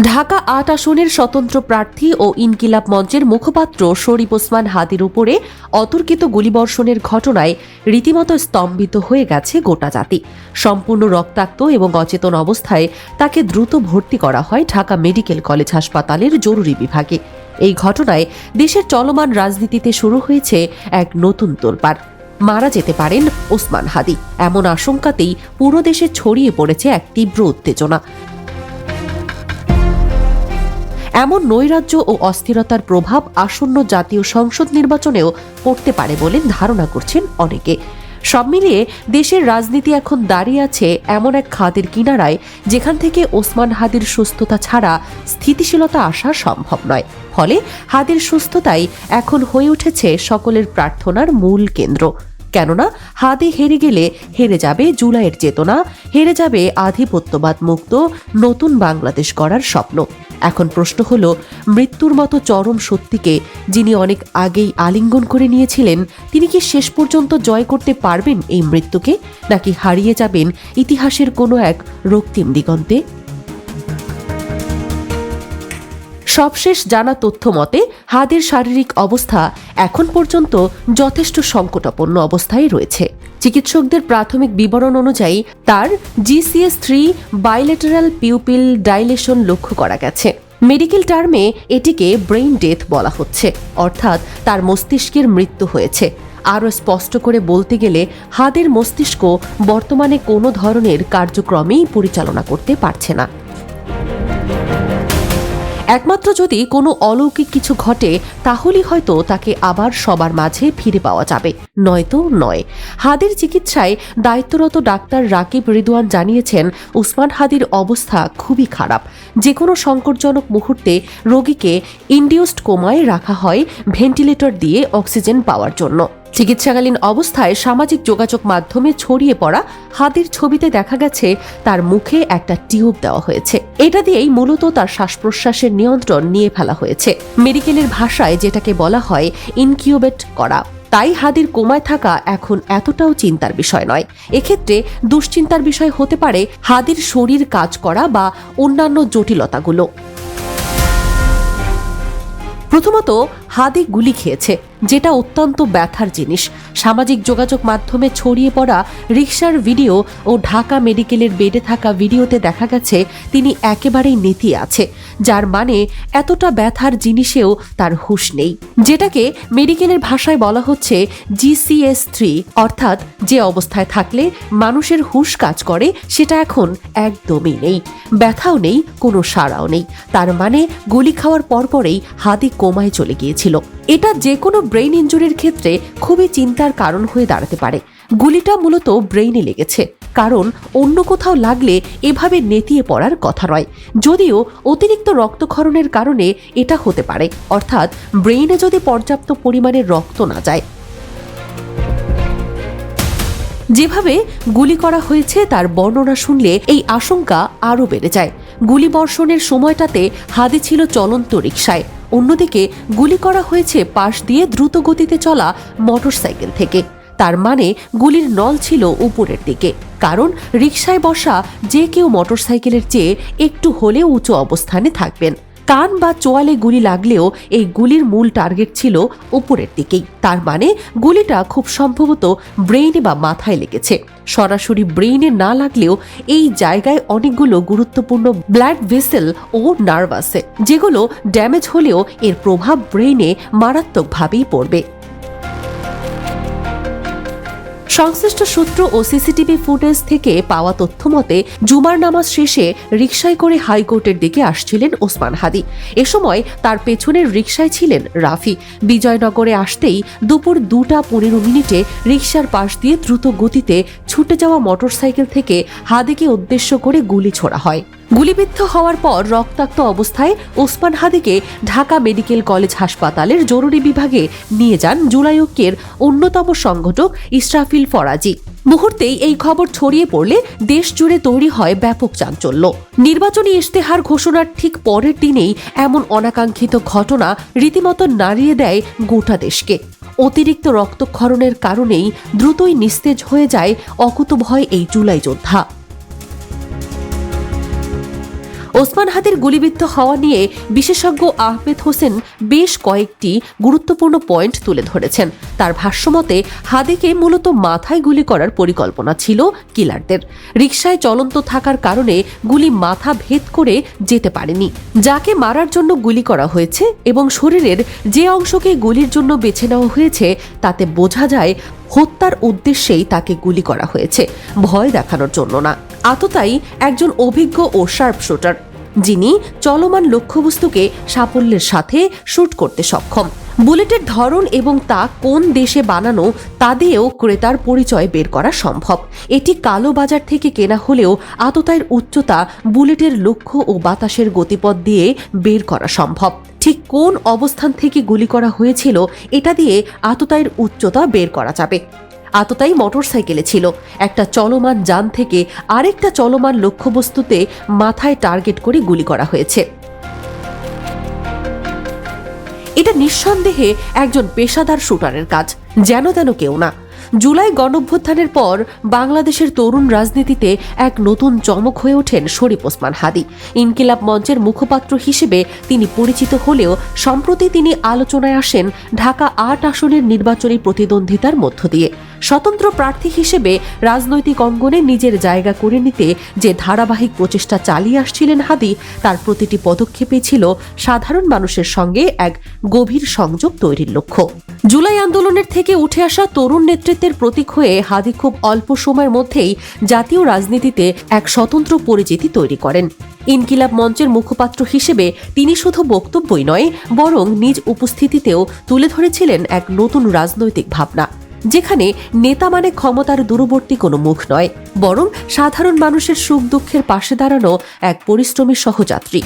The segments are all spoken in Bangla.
ঢাকা আট আসনের স্বতন্ত্র প্রার্থী ও ইনকিলাব মঞ্চের মুখপাত্র শরীফ ওসমান হাদির উপরে অতর্কিত গুলিবর্ষণের ঘটনায় রীতিমতো স্তম্ভিত হয়ে গেছে গোটা জাতি। সম্পূর্ণ রক্তাক্ত এবং অচেতন অবস্থায় তাকে দ্রুত ভর্তি করা হয় ঢাকা মেডিকেল কলেজ হাসপাতালের জরুরি বিভাগে। এই ঘটনায় দেশের চলমান রাজনীতিতে শুরু হয়েছে এক নতুন তোলপাড়। মারা যেতে পারেন ওসমান হাদি। এমন আশঙ্কাতেই পুরো দেশে ছড়িয়ে পড়েছে এক তীব্র উত্তেজনা। এমন নৈরাজ্য ও অস্থিরতার প্রভাব আসন্ন জাতীয় সংসদ নির্বাচনেও পড়তে পারে বলে ধারণা করছেন অনেকে। সব মিলিয়ে দেশের রাজনীতি এখন দাঁড়িয়ে আছে এমন এক খাদের কিনারায়, যেখান থেকে ওসমান হাদির সুস্থতা ছাড়া স্থিতিশীলতা আসা সম্ভব নয়। ফলে হাদির সুস্থতাই এখন হয়ে উঠেছে সকলের প্রার্থনার মূল কেন্দ্র। কেননা হাদি হেরে গেলে হেরে যাবে জুলাইয়ের চেতনা, হেরে যাবে আধিপত্যবাদ মুক্ত, নতুন বাংলাদেশ গড়ার স্বপ্ন। এখন প্রশ্ন হলো, মৃত্যুর মতো চরম সত্যিকে যিনি অনেক আগেই আলিঙ্গন করে নিয়েছিলেন, তিনি কি শেষ পর্যন্ত জয় করতে পারবেন এই মৃত্যুকে, নাকি হারিয়ে যাবেন ইতিহাসের কোনো এক রক্তিম দিগন্তে? সবশেষ জানা তথ্য মতে, হাদের শারীরিক অবস্থা এখন পর্যন্ত যথেষ্ট সংকটাপন্ন অবস্থায় রয়েছে। চিকিৎসকদের প্রাথমিক বিবরণ অনুযায়ী, তার G C S three bilateral pupil dilation লক্ষ্য করা গেছে। মেডিকেল টার্মে এটিকে ব্রেইন ডেথ বলা হচ্ছে, অর্থাৎ তার মস্তিষ্কের মৃত্যু হয়েছে। আরও স্পষ্ট করে বলতে গেলে, হাদের মস্তিষ্ক বর্তমানে কোনো ধরনের কার্যক্রমেই পরিচালনা করতে পারছে না। একমাত্র যদি কোনো অলৌকিক কিছু ঘটে তাহলেই হয়তো তাকে আবার সবার মাঝে ফিরে পাওয়া যাবে। নয়তো নয়। হাদির চিকিৎসায় দায়িত্বরত ডাক্তার রাকিব রিদওয়ান জানিয়েছেন, উসমান হাদির অবস্থা খুবই খারাপ। যে কোনো সংকটজনক মুহূর্তে রোগীকে ইন্ডিউসড কোমায় রাখা হয়, ভেন্টিলেটর দিয়ে অক্সিজেন পাওয়ার জন্য। চিকিৎসাকালীন অবস্থায় সামাজিক যোগাযোগ মাধ্যমে ছড়িয়ে পড়া হাতির ছবিতে দেখা গেছে, তার মুখে একটা টিউব দেওয়া হয়েছে। এটা দিয়েই মূলত তার শ্বাস প্রশ্বাসের নিয়ন্ত্রণ নিয়ে ফেলা হয়েছে। মেডিকেলের ভাষায় যেটাকে বলা হয় ইনকিউবেট করা। তাই হাদির কোমায় থাকা এখন এতটাও চিন্তার বিষয় নয়। এক্ষেত্রে দুশ্চিন্তার বিষয় হতে পারে হাদির শরীর কাজ করা বা অন্যান্য জটিলতাগুলো। প্রথমত হাদি গুলি খেয়েছে। যেটা অত্যন্ত ব্যথার জিনিস। সামাজিক যোগাযোগ মাধ্যমে ছড়িয়ে পড়া রিকশার ভিডিও ও ঢাকা মেডিকেলের বেডে থাকা ভিডিওতে দেখা গেছে, তিনি একেবারেই নেতিয়ে আছে, যার মানে এতটা ব্যথার জিনিসেও তার হুঁশ নেই। যেটাকে মেডিকেলের ভাষায় বলা হচ্ছে জিসিএস থ্রি অর্থাৎ যে অবস্থায় থাকলে মানুষের হুঁশ কাজ করে, সেটা এখন একদমই নেই। ব্যথাও নেই, কোনো সাড়াও নেই। তার মানে গুলি খাওয়ার পরপরেই হাদি কোমায় চলে গিয়েছিল। এটা যে কোনো ব্রেইন ইঞ্জুরির ক্ষেত্রে খুবই চিন্তার কারণ হয়ে দাঁড়াতে পারে। গুলিটা মূলত ব্রেইনে লেগেছে, কারণ অন্য কোথাও লাগলে এভাবে নেতিয়ে পড়ার কথা নয়। যদিও অতিরিক্ত রক্তক্ষরণের কারণে এটা হতে পারে, অর্থাৎ ব্রেইনে যদি পর্যাপ্ত পরিমাণে রক্ত না যায়। যেভাবে গুলি করা হয়েছে তার বর্ণনা শুনলে এই আশঙ্কা আরও বেড়ে যায়। গুলি বর্ষণের সময়টাতে হাদি ছিল চলন্ত রিকশায়। অন্যদিকে গুলি করা হয়েছে পাশ দিয়ে দ্রুত গতিতে চলা মোটরসাইকেল থেকে। তার মানে গুলির নল ছিল উপরের দিকে, কারণ রিকশায় বসা যে কেউ মোটরসাইকেলের চেয়ে একটু হলেও উঁচু অবস্থানে থাকবেন। কান বা চোয়ালে গুলি লাগলেও এই গুলির মূল টার্গেট ছিল উপরের দিকেই। তার মানে গুলিটা খুব সম্ভবত ব্রেইনে বা মাথায় লেগেছে। সরাসরি ব্রেইনে না লাগলেও এই জায়গায় অনেকগুলো গুরুত্বপূর্ণ ব্লাড ভেসেল ও নার্ভাসে যেগুলো ড্যামেজ হলেও এর প্রভাব ব্রেইনে মারাত্মকভাবেই পড়বে। সংশ্লিষ্ট সূত্র ও সিসিটিভি ফুটেজ থেকে পাওয়া তথ্য মতে, জুমার নামাজ শেষে রিকশায় করে হাইকোর্টের দিকে আসছিলেন ওসমান হাদি। এ সময় তার পেছনের রিকশায় ছিলেন রাফি। বিজয়নগরে আসতেই দুপুর দুটা পনেরো মিনিটে রিকশার পাশ দিয়ে দ্রুত গতিতে ছুটে যাওয়া মোটরসাইকেল থেকে হাদিকে উদ্দেশ্য করে গুলি ছোড়া হয়। গুলিবিদ্ধ হওয়ার পর রক্তাক্ত অবস্থায় ওসমান হাদিকে ঢাকা মেডিকেল কলেজ হাসপাতালের জরুরি বিভাগে নিয়ে যান জুলাইকের অন্যতম সংগঠক ইসরাফিল ফরাজি। মুহূর্তেই এই খবর ছড়িয়ে পড়লে দেশ জুড়ে তৈরি হয় ব্যাপক চাঞ্চল্য। নির্বাচনী ইশতেহার ঘোষণার ঠিক পরের দিনেই এমন অনাকাঙ্ক্ষিত ঘটনা রীতিমতো নাড়িয়ে দেয় গোটা দেশকে। অতিরিক্ত রক্তক্ষরণের কারণেই দ্রুতই নিস্তেজ হয়ে যায় অকুতভয় এই জুলাই যোদ্ধা। ওসমান হাদির গুলিবিদ্ধ হওয়া নিয়ে বিশেষজ্ঞ আহমেদ হোসেন বেশ কয়েকটি গুরুত্বপূর্ণ পয়েন্ট তুলে ধরেছেন। তার ভাষ্যমতে, হাদিকে মূলত মাথায় গুলি করার পরিকল্পনা ছিল কিলারদের। রিকশায় চলন্ত থাকার কারণে গুলি মাথা ভেদ করে যেতে পারেনি। যাকে মারার জন্য গুলি করা হয়েছে এবং শরীরের যে অংশকে গুলির জন্য বেছে নেওয়া হয়েছে, তাতে বোঝা যায় হত্যার উদ্দেশ্যেই তাকে গুলি করা হয়েছে। ভয় দেখানোর জন্য না। আততাই একজন অভিজ্ঞ ও শার্প শুটার, যিনি চলমান লক্ষ্যবস্তুকে সাফল্যের সাথে শুট করতে সক্ষম। বুলেটের ধরন এবং তা কোন দেশে বানানো, তা দিয়েও ক্রেতার পরিচয় বের করা সম্ভব। এটি কালো বাজার থেকে কেনা হলেও আততায়ের উচ্চতা বুলেটের লক্ষ্য ও বাতাসের গতিপথ দিয়ে বের করা সম্ভব। ঠিক কোন অবস্থান থেকে গুলি করা হয়েছিল, এটা দিয়ে আততায়ের উচ্চতা বের করা যাবে। আততায়ী মোটরসাইকেলে ছিল। একটা চলমান যান থেকে আরেকটা চলমান লক্ষ্যবস্তুতে মাথায় টার্গেট করে গুলি করা হয়েছে। এটা নিঃসন্দেহে একজন পেশাদার শুটারের কাজ, যেন তেন কেউ না। জুলাই গণঅভ্যুত্থানের পর বাংলাদেশের তরুণ রাজনীতিতে এক নতুন চমক হয়ে ওঠেন শরীফ ওসমান হাদি। ইনকিলাব মঞ্চের মুখপাত্র হিসেবে তিনি পরিচিত হলেও সম্প্রতি তিনি আলোচনায় আসেন ঢাকা আট আসনের নির্বাচনী প্রতিদ্বন্দ্বিতার মধ্য দিয়ে। স্বতন্ত্র প্রার্থী হিসেবে রাজনৈতিক অঙ্গনে নিজের জায়গা করে নিতে যে ধারাবাহিক প্রচেষ্টা চালিয়ে আসছিলেন হাদি, তার প্রতিটি পদক্ষেপে ছিল সাধারণ মানুষের সঙ্গে এক গভীর সংযোগ তৈরির লক্ষ্য। জুলাই আন্দোলনের থেকে উঠে আসা তরুণ নেতৃত্বের প্রতীক হয়ে হাদি খুব অল্প সময়ের মধ্যেই জাতীয় রাজনীতিতে এক স্বতন্ত্র পরিচিতি তৈরি করেন। ইনকিলাব মঞ্চের মুখপাত্র হিসেবে তিনি শুধু বক্তব্যই নয়, বরং নিজ উপস্থিতিতেও তুলে ধরেছিলেন এক নতুন রাজনৈতিক ভাবনা। যেখানে নেতা মানে ক্ষমতার দূরবর্তী কোনো মুখ নয়, বরং সাধারণ মানুষের সুখ দুঃখের পাশে দাঁড়ানো এক পরিশ্রমী সহযাত্রী।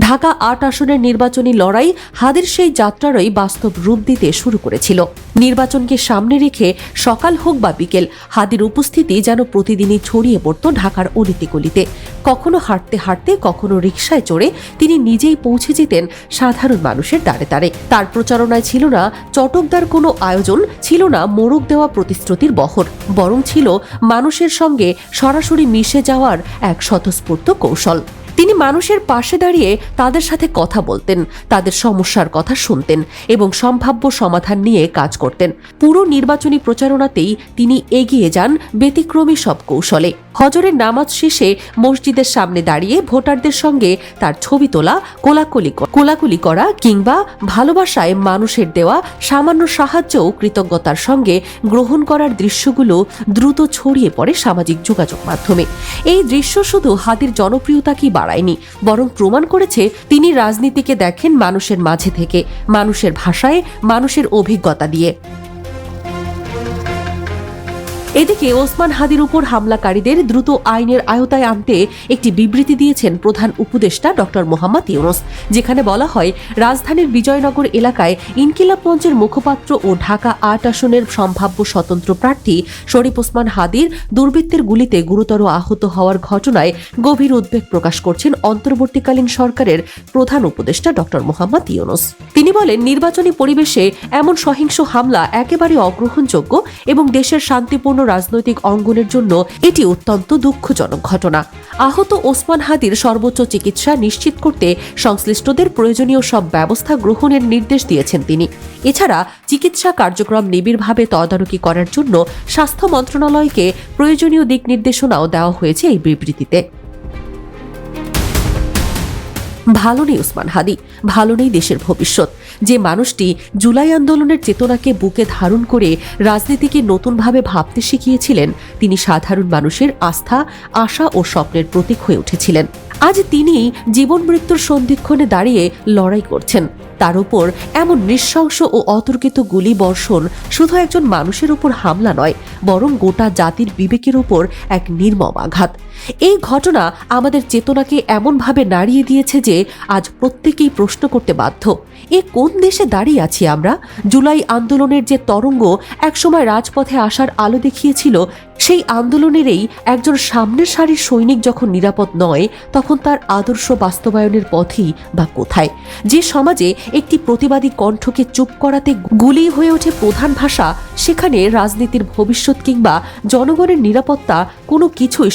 ঢাকা আট আসনের নির্বাচনী লড়াই হাদের সেই যাত্রারই বাস্তব রূপ দিতে শুরু করেছিল। নির্বাচনকে সামনে রেখে সকাল হোক বা বিকেল, হাদির উপস্থিতি যেন প্রতিদিনই ছড়িয়ে পড়ত ঢাকার অলিতে গলিতে কখনো হাঁটতে হাঁটতে, কখনো রিকশায় চড়ে তিনি নিজেই পৌঁছে যেতেন সাধারণ মানুষের দ্বারে দ্বারে। তার প্রচারণায় ছিল না চটকদার কোনো আয়োজন, ছিল না মোড়ক দেওয়া প্রতিশ্রুতির বহর, বরং ছিল মানুষের সঙ্গে সরাসরি মিশে যাওয়ার এক স্বতঃস্ফূর্ত কৌশল। তিনি মানুষের পাশে দাঁড়িয়ে তাদের সাথে কথা বলতেন, তাদের সমস্যার কথা শুনতেন এবং সম্ভাব্য সমাধান নিয়ে কাজ করতেন। পুরো নির্বাচনী প্রচারণাতেই তিনি এগিয়ে যান ব্যতিক্রমী সব কৌশলে। হজরের নামাজ শেষে মসজিদের সামনে দাঁড়িয়ে ভোটারদের সঙ্গে তার ছবি তোলা, কোলাকুলি কোলাকুলি করা কিংবা ভালোবাসায় মানুষের দেওয়া সামান্য সাহায্য ও কৃতজ্ঞতার সঙ্গে গ্রহণ করার দৃশ্যগুলো দ্রুত ছড়িয়ে পড়ে সামাজিক যোগাযোগ মাধ্যমে। এই দৃশ্য শুধু হাতির জনপ্রিয়তাকেই বাড়ায়নি বরং প্রমাণ করেছে তিনি রাজনীতিকে দেখেন মানুষের মাঝে থেকে, মানুষের ভাষায়, মানুষের অভিজ্ঞতা দিয়ে। এদিকে ওসমান হাদির উপর হামলাকারীদের দ্রুত আইনের আয়তায় আনতে একটি বিবৃতি দিয়েছেন প্রধান উপদেষ্টা ডক্টর মোহাম্মদ ইউনুস, যেখানে বলা হয়, রাজধানীর বিজয়নগর এলাকায় ইনকিলাব মঞ্চের মুখপাত্র ও ঢাকা আট আসনের সম্ভাব্য স্বতন্ত্র প্রার্থী শরীফ ওসমান হাদির দুর্বৃত্তের গুলিতে গুরুতর আহত হওয়ার ঘটনায় গভীর উদ্বেগ প্রকাশ করছেন অন্তর্বর্তীকালীন সরকারের প্রধান উপদেষ্টা ডক্টর মোহাম্মদ ইউনুস। তিনি বলেন, নির্বাচনী পরিবেশে এমন সহিংস হামলা একেবারে অগ্রহণযোগ্য এবং দেশের শান্তিপূর্ণ রাজনৈতিক অঙ্গনের জন্য এটি অত্যন্ত দুঃখজনক ঘটনা। আহত ওসমান হাদির সর্বোচ্চ চিকিৎসা নিশ্চিত করতে সংশ্লিষ্টদের প্রয়োজনীয় সব ব্যবস্থা গ্রহণের নির্দেশ দিয়েছেন তিনি। এছাড়া চিকিৎসা কার্যক্রম নিবিড়ভাবে তদারকি করার জন্য স্বাস্থ্য মন্ত্রণালয়কে প্রয়োজনীয় দিক নির্দেশনাও দেওয়া হয়েছে এই বিবৃতিতে। ভালো নেই ওসমান হাদি, ভালো নেই দেশের ভবিষ্যৎ। যে মানুষটি জুলাই আন্দোলনের চেতনাকে বুকে ধারণ করে রাজনীতিকে নতুনভাবে ভাবতে শিখিয়েছিলেন, তিনি সাধারণ মানুষের আস্থা, আশা ও স্বপ্নের প্রতীক হয়ে উঠেছিলেন। আজ তিনি জীবন মৃত্যুর সন্ধিক্ষণে দাঁড়িয়ে লড়াই করছেন। তার উপর এমন নৃশংস ও অতর্কিত গুলি বর্ষণ শুধু একজন মানুষের উপর হামলা নয়, বরং গোটা জাতির বিবেকের উপর এক নির্মম আঘাত। এই ঘটনা আমাদের চেতনাকে এমনভাবে নাড়িয়ে দিয়েছে যে আজ প্রত্যেকেই প্রশ্ন করতে বাধ্য। এ কোন দেশে দাঁড়িয়ে আছি আমরা? জুলাই আন্দোলনের যে তরঙ্গ একসময় রাজপথে আসার আলো দেখিয়েছিল, সেই আন্দোলনেরই একজন সামনের সারির সৈনিক যখন নিরাপদ নয়, তখন তার আদর্শ বাস্তবায়নের পথই বা কোথায়? যে সমাজে একটি প্রতিবাদী কণ্ঠকে চুপ করাতে গুলি হয়ে ওঠে প্রধান ভাষা, সেখানে রাজনীতির ভবিষ্যৎ কিংবা জনগণের নিরাপত্তা কোনো কিছুই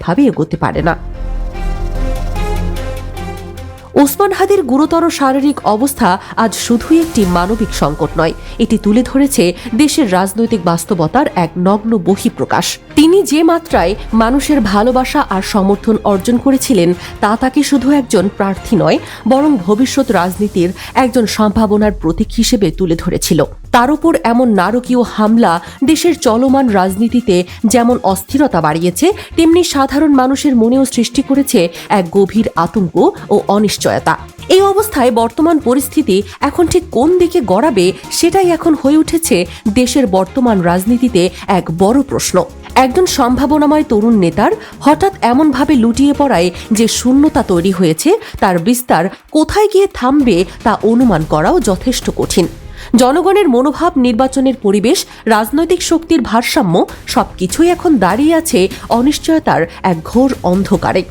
স্বাভাবিকভাবে এগোতে পারে না। ওসমান হাদির গুরুতর শারীরিক অবস্থা আজ শুধুই একটি মানবিক সংকট নয়, এটি তুলে ধরেছে দেশের রাজনৈতিক বাস্তবতার এক নগ্ন বহিঃপ্রকাশ। তিনি যে মাত্রায় মানুষের ভালোবাসা আর সমর্থন অর্জন করেছিলেন, তা তাকে শুধু একজন প্রার্থী নয়, বরং ভবিষ্যৎ রাজনীতির একজন সম্ভাবনার প্রতীক হিসেবে তুলে ধরেছিল। তার উপর এমন নারকীয় হামলা দেশের চলমান রাজনীতিতে যেমন অস্থিরতা বাড়িয়েছে, তেমনি সাধারণ মানুষের মনেও সৃষ্টি করেছে এক গভীর আতঙ্ক ও অনিশ্চয়তা। এই অবস্থায় বর্তমান পরিস্থিতি এখন ঠিক কোন দিকে গড়াবে সেটাই এখন হয়ে উঠেছে দেশের বর্তমান রাজনীতিতে এক বড় প্রশ্ন। একজন সম্ভাবনাময় তরুণ নেতার হঠাৎ এমনভাবে লুটিয়ে পড়ায় যে শূন্যতা তৈরি হয়েছে, তার বিস্তার কোথায় গিয়ে থামবে তা অনুমান করাও যথেষ্ট কঠিন। জনগণের মনোভাব, নির্বাচনের পরিবেশ, রাজনৈতিক শক্তির ভারসাম্য সবকিছুই এখন দাঁড়িয়ে আছে অনিশ্চয়তার এক ঘোর অন্ধকারে।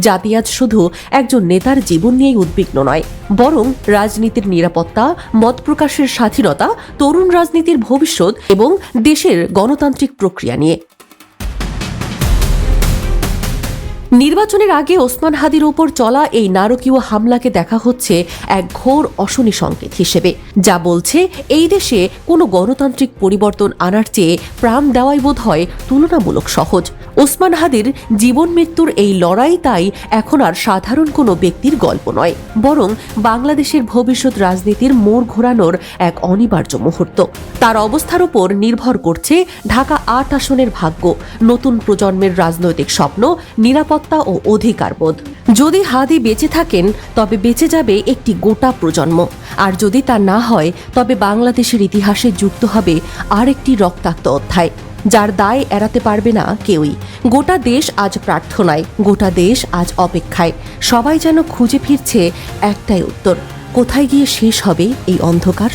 জাতি আজ শুধু একজন নেতার জীবন নিয়েই উদ্বিগ্ন নয়, বরং রাজনীতির নিরাপত্তা, মত প্রকাশের স্বাধীনতা, তরুণ রাজনীতির ভবিষ্যৎ এবং দেশের গণতান্ত্রিক প্রক্রিয়া নিয়ে। নির্বাচনের আগে ওসমান হাদির ওপর চলা এই নারকীয় হামলাকে দেখা হচ্ছে এক ঘোর অশনি সংকেত হিসেবে, যা বলছে এই দেশে কোনো গণতান্ত্রিক পরিবর্তন আনার চেয়ে প্রাণ দেওয়াই বোধ হয় তুলনামূলক সহজ। ওসমান হাদির জীবন মৃত্যুর এই লড়াই তাই এখন আর সাধারণ কোনো ব্যক্তির গল্প নয়, বরং বাংলাদেশের ভবিষ্যৎ রাজনীতির মোড় ঘোরানোর এক অনিবার্য মুহূর্ত। তার অবস্থার উপর নির্ভর করছে ঢাকা আট আসনের ভাগ্য, নতুন প্রজন্মের রাজনৈতিক স্বপ্ন, নিরাপত্তা ও অধিকারবোধ যদি হাদি বেঁচে থাকেন, তবে বেঁচে যাবে একটি গোটা প্রজন্ম। আর যদি তা না হয়, তবে বাংলাদেশের ইতিহাসে যুক্ত হবে আরেকটি রক্তাক্ত অধ্যায়। যার দায় এড়াতে পারবে না কেউই। গোটা দেশ আজ প্রার্থনায়, গোটা দেশ আজ অপেক্ষায়। সবাই যেন খুঁজে ফিরছে একটাই উত্তর। কোথায় গিয়ে শেষ হবে এই অন্ধকার?